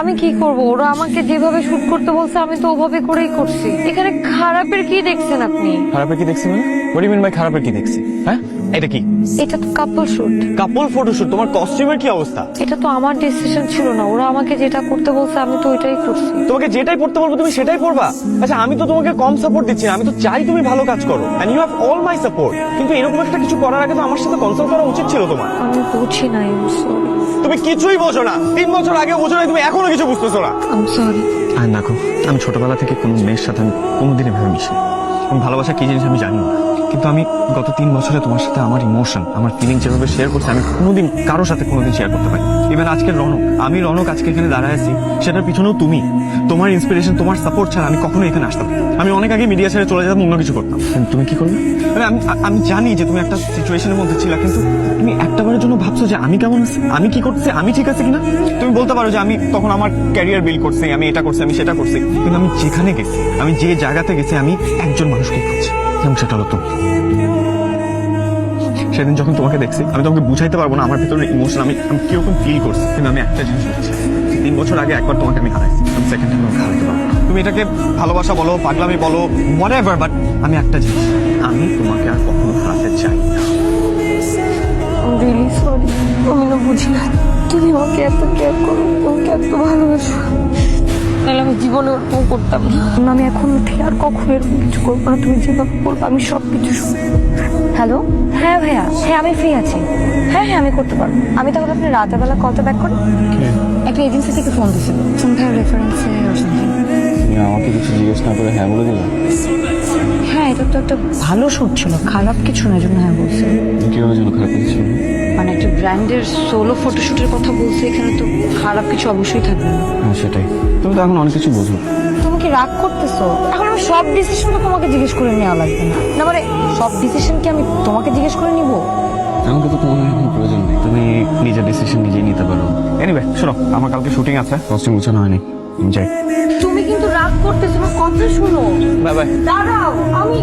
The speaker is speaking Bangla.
আমি কি করব? ওরা আমাকে যেভাবে শুট করতে বলছে, আমি তো ওভাবে করেই করছি। এখানে খারাপের কি দেখছেন আপনি? খারাপের কি দেখছেন মানে? ইউ মিন বাই খারাপের কি দেখছি? হ্যাঁ? এটা কি? এটা তো কাপল শুট কাপল ফটোশুট তোমার কস্টিউমের কি অবস্থা? এটা তো আমার ডিসিশন ছিল না। ওরা আমাকে যেটা করতে বলছে আমি তো ওইটাই করছি। তোমাকে যেটাই পড়তে বলব তুমি সেটাই পড়বা আচ্ছা আমি তো তোমাকে কম সাপোর্ট দিচ্ছি না। আমি তো চাই তুমি ভালো কাজ করো। And you have all my support কিন্তু এরকম একটা কিছু করার আগে তো আমার সাথে কনসাল্ট করা উচিত ছিল তোমার। আমি বুঝি সরি তুমি কিছুই বোঝো না। তিন বছর আগে বোঝো না তুমি এখনও কিছু বুঝতেছো না। আম সরি আর দেখো আমি ছোটবেলা থেকে কোনো মেয়ের সাথে আমি কোনোদিনই ভেবে মিশি ভালোবাসা কি জিনিস আমি জানি না। কিন্তু আমি গত তিন বছরে তোমার সাথে আমার ইমোশন আমার ফিলিং যেভাবে শেয়ার করছি, আমি কোনোদিন কারোর সাথে কোনোদিন শেয়ার করতে পারি ইভেন আজকে রনক, আমি রনক আজকে এখানে দাঁড়ায় আছি, সেটার পিছনেও তুমি। তোমার ইন্সপিরেশন তোমার সাপোর্ট ছাড়া আমি কখনো এখানে আসতাম আমি অনেক আগে মিডিয়া ছেড়ে চলে যেতাম, অন্য কিছু করতাম। তুমি কি করবে আমি আমি জানি যে তুমি একটা সিচুয়েশনের মধ্যে ছিল, কিন্তু তুমি একটাবারের জন্য ভাবছ যে আমি কেমন আছি? আমি কি করছি? আমি ঠিক আছে কিনা? তুমি বলতে পারো যে আমি তখন আমার ক্যারিয়ার বিল্ড করছি, আমি এটা করছি, আমি সেটা করছি। কিন্তু আমি যেখানে গেছি, আমি যে জায়গাতে গেছি, আমি একজন মানুষকে খুঁজছি। এবং সেটা হলো তুমি সেদিন যখন তোমাকে দেখছি, আমি তোমাকে বুঝাইতে পারব না, আমার ভিতরে ইমোশন আমি আমি কীরকম ফিল করছি, কিন্তু আমি একটা জিনিস বুঝছি। তিন বছর আগে একবার তোমাকে আমি হারাইছি, আমি সেকেন্ড টাইম তোমাকে হারাইতে পারব তুমি এটাকে ভালোবাসা বলো, পাগলামি বলো হোয়াট এভার বাট আমি একটা জিনিস, আমি তোমাকে আর কখনো হারাতে চাই না। আমি বুঝি না। তুমি আমাকে এত কেয়ার করো, তোমাকে এত ভালোবাসো। আমি জীবনে ওরকম করতাম না। আমি এখন উঠে আর কখন এরকম কিছু করব না। তুমি যেভাবে বলব আমি সব কিছু হ্যালো হ্যাঁ ভাইয়া হ্যাঁ আমি ফ্রি আছি। হ্যাঁ হ্যাঁ আমি করতে পারব। আমি তাহলে আপনি রাতের বেলা কলটা ব্যাক করেন একটা এজেন্সি থেকে ফোন দিছিল ফোন ভাইয়া রেফারেন্সে আমাকে কিছু জিজ্ঞেস না করে হ্যাঁ বলে দিলে? হ্যাঁ এটা তো একটা ভালো শুট ছিল খারাপ কিছু না জন্য হ্যাঁ বলছে। কীভাবে যেন খারাপ কিছু মানে একটা ব্র্যান্ডের সোলো ফটোশুটের কথা বলছে এখানে তো খারাপ কিছু অবশ্যই থাকবে না। হ্যাঁ সেটাই। তুমি তো এখন অনেক কিছু বোঝো। তুমি কি রাগ করতেছো? এখন আমি সব ডিসিশন তো তোমাকে জিজ্ঞেস করে নেওয়া লাগবে না। না মানে সব ডিসিশন কি আমি তোমাকে জিজ্ঞেস করে নিব? আমাকে তো তোমার এখন প্রয়োজন নেই। তুমি নিজের ডিসিশন নিজেই নিতে পারো। এনিওয়ে শোনো আমার কালকে শুটিং আছে। কস্টিউম গুছানো হয়নি। যাই। তুমি কিন্তু রাগ করতেছো না কথা শুনো। Bye bye. দাঁড়াও আমি